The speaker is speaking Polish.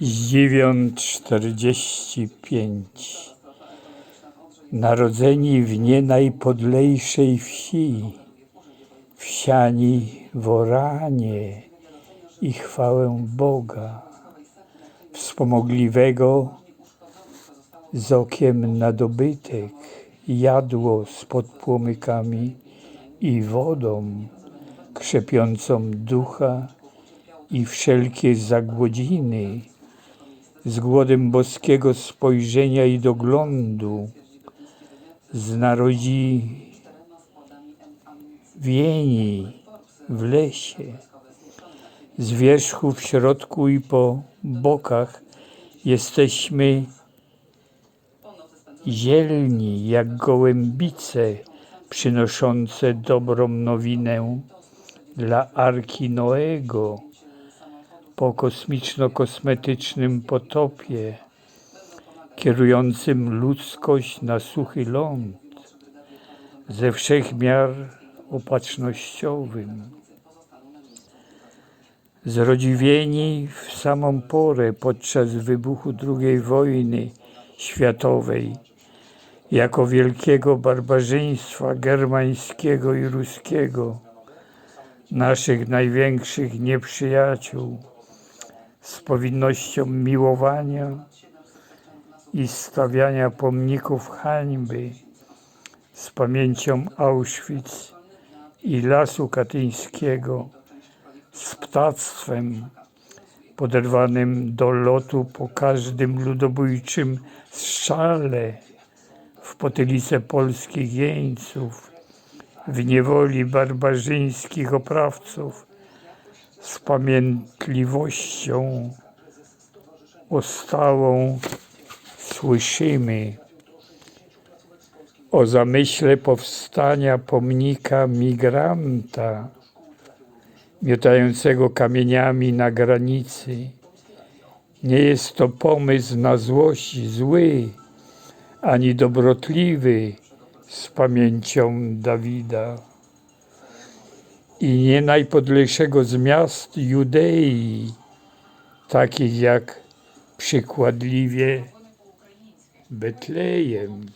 Zdziwiąt 45 Narodzeni w nie najpodlejszej wsi, wsiani w oranie i chwałę Boga, wspomogliwego z okiem na dobytek, jadło z podpłomykami i wodą, krzepiącą ducha i wszelkie zagłodziny, z głodem boskiego spojrzenia i doglądu, z narodziwieni w lesie, z wierzchu w środku i po bokach jesteśmy zielni jak gołębice przynoszące dobrą nowinę dla Arki Noego po kosmiczno-kosmetycznym potopie kierującym ludzkość na suchy ląd ze wszechmiar opatrznościowym. Zrodziwieni w samą porę podczas wybuchu II wojny światowej jako wielkiego barbarzyństwa germańskiego i ruskiego, naszych największych nieprzyjaciół, z powinnością miłowania i stawiania pomników hańby, z pamięcią Auschwitz i Lasu Katyńskiego, z ptactwem poderwanym do lotu po każdym ludobójczym strzale w potylicę polskich jeńców, w niewoli barbarzyńskich oprawców, z pamiętliwością ostałą słyszymy o zamyśle powstania pomnika migranta miotającego kamieniami na granicy. Nie jest to pomysł na złość zły, ani dobrotliwy z pamięcią Dawida. I nie najpodlejszego z miast Judei, takich jak przykładliwie Betlejem.